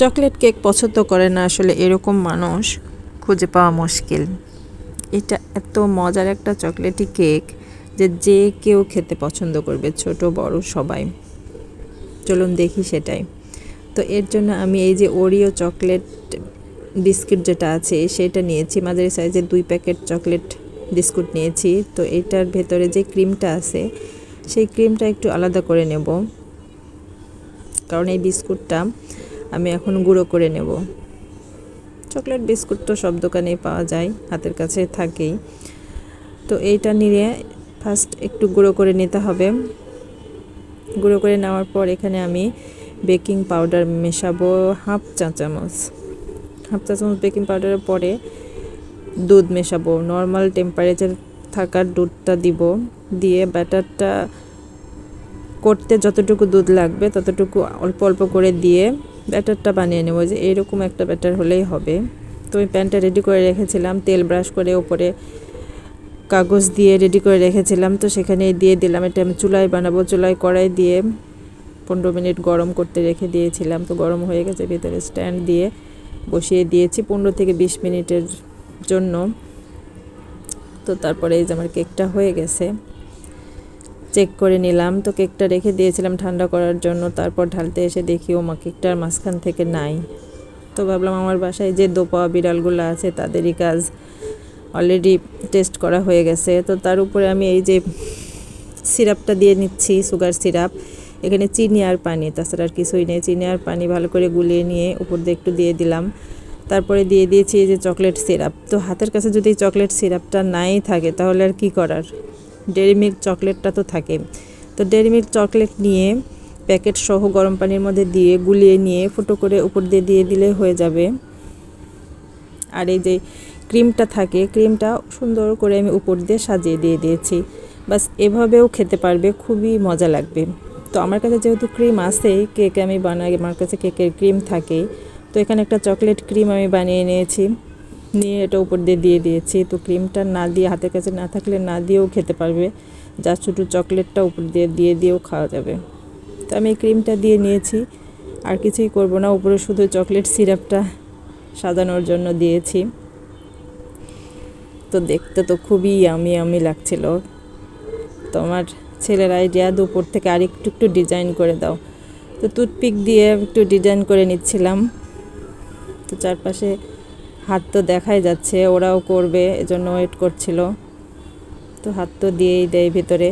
Chocolate cake পছন্দ করে না আসলে এরকম মানুষ খুঁজে পাওয়া মুশকিল। এটা এত মজার একটা চকলেটি কেক যে যে কেউ খেতে পছন্দ করবে, ছোট, বড়, সবাই। চলুন দেখি সেটাই। তো এর জন্য আমি এই যে ওরিও চকলেট বিস্কিট যেটা আছে, সেটা নিয়েছি। মাঝারি সাইজের দুই প্যাকেট চকলেট বিস্কুট নিয়েছি। তো এটার ভেতরে যে ক্রিমটা আছে, সেই ক্রিমটা একটু আলাদা করে নেব। কারণ এই বিস্কুটটা আমি এখন গুঁড়ো করে নেব। চকলেট বিস্কুট তো সব দোকানেই পাওয়া যায়, হাতের কাছে থাকেই। তো এইটা নিয়ে ফার্স্ট একটু গুঁড়ো করে নিতে হবে। গুঁড়ো করে নেওয়ার পর এখানে আমি বেকিং পাউডার মেশাবো হাফ চা চামচ। হাফ চা চামচ বেকিং পাউডারের পরে দুধ মেশাবো। নর্মাল টেম্পারেচার থাকার দুধটা দিব। দিয়ে ব্যাটারটা করতে যতটুকু দুধ লাগবে ততটুকু অল্প অল্প করে দিয়ে ব্যাটারটা বানিয়ে নেব যে এইরকম একটা ব্যাটার হলেই হবে। তো আমি প্যানটা রেডি করে রেখেছিলাম, তেল ব্রাশ করে ওপরে কাগজ দিয়ে রেডি করে রেখেছিলাম। তো সেখানে দিয়ে দিলাম, এটা আমি চুলায় বানাবো, চুলায় কড়াই দিয়ে পনেরো মিনিট গরম করতে রেখে দিয়েছিলাম। তো গরম হয়ে গেছে, ভিতরে স্ট্যান্ড দিয়ে বসিয়ে দিয়েছি পনেরো থেকে বিশ মিনিটের জন্য। তো তারপরে এই যে আমার কেকটা হয়ে গেছে। চেক করে নিলাম। তো কেকটা রেখে দিয়েছিলাম ঠান্ডা করার জন্য। তারপর ঢালতে এসে দেখি ও মা কেকটার মাঝখান থেকে নাই। তো ভাবলাম আমার বাসায় যে দোপা বিড়ালগুলো আছে, তাদেরই কাজ অলরেডি টেস্ট করা হয়ে গেছে। তো তার উপরে আমি এই যে সিরাপটা দিয়ে নিচ্ছি, সুগার সিরাপ। এখানে চিনি আর পানি, তাছাড়া আর কিছুই নেই। চিনি আর পানি ভালো করে গুলিয়ে নিয়ে উপর দিয়ে একটু দিয়ে দিলাম। তারপরে দিয়ে দিয়েছি এই যে চকলেট সিরাপ। তো হাতের কাছে যদি চকলেট সিরাপটা নাই থাকে, তাহলে আর কি করার? ডেরি মিল্ক চকলেটটা তো থাকে। তো ডেরি মিল্ক চকলেট নিয়ে প্যাকেট সহ গরম পানির মধ্যে দিয়ে গুলিয়ে নিয়ে ফুটো করে উপর দিয়ে দিয়ে দিলে হয়ে যাবে। আর এই যে ক্রিমটা থাকে ক্রিমটা সুন্দর করে আমি উপর দিয়ে সাজিয়ে দিয়ে দিয়েছি। বাস এভাবেও খেতে পারবে, খুবই মজা লাগবে। তো আমার কাছে যেহেতু ক্রিম আছে কেক আমি বানাই, আমার কাছে কেকের ক্রিম থাকে, তো এখানে একটা চকলেট ক্রিম আমি বানিয়ে নিয়েছি। নিয়ে এটা উপর দিয়ে দিয়ে দিয়েছি। তো ক্রিমটা না দিয়ে, হাতের কাছে না থাকলে না দিয়েও খেতে পারবে। যা ছোটো চকলেটটা উপর দিয়ে দিয়ে দিয়েও খাওয়া যাবে। তো আমি ক্রিমটা দিয়ে নিয়েছি। আর কিছুই করব না, উপরে শুধু চকলেট সিরাপটা সাজানোর জন্য দিয়েছি। তো দেখতে তো খুবই আমি আমি লাগছিল। তো আমার ছেলের আইডিয়া দুপুর থেকে আর একটু একটু ডিজাইন করে দাও। তো টুথপিক দিয়ে একটু ডিজাইন করে নিচ্ছিলাম। তো চারপাশে হাত তো দেখাই যাচ্ছে, ওরাও করবে, এজন্য ওয়েট করছিল। তো হাত তো দিয়েই দেয় ভিতরে।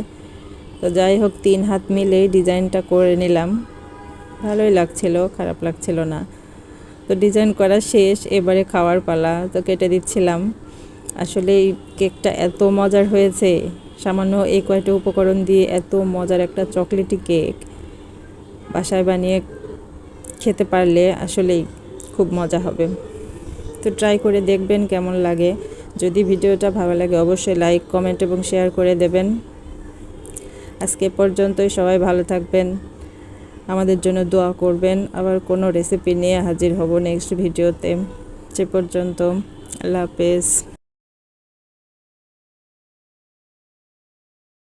তো যাই হোক, তিন হাত মিলেই ডিজাইনটা করে নিলাম। ভালোই লাগছিল, খারাপ লাগছিল না। তো ডিজাইন করা শেষ, এবারে খাওয়ার পালা তো কেটে দিচ্ছিলাম। আসলে এই কেকটা এত মজার হয়েছে। সামান্য এই কয়টা উপকরণ দিয়ে এত মজার একটা চকলেটি কেক বাসায় বানিয়ে খেতে পারলে আসলেই খুব মজা হবে। তো ট্রাই করে দেখবেন কেমন লাগে। যদি ভিডিওটা ভালো লাগে অবশ্যই লাইক কমেন্ট এবং শেয়ার করে দেবেন। আজকে পর্যন্তই, সবাই ভালো থাকবেন। আমাদের জন্য দোয়া করবেন। আবার কোনো রেসিপি নিয়ে হাজির হব নেক্সট ভিডিওতে সে পর্যন্ত, আল্লাহ হাফেজ।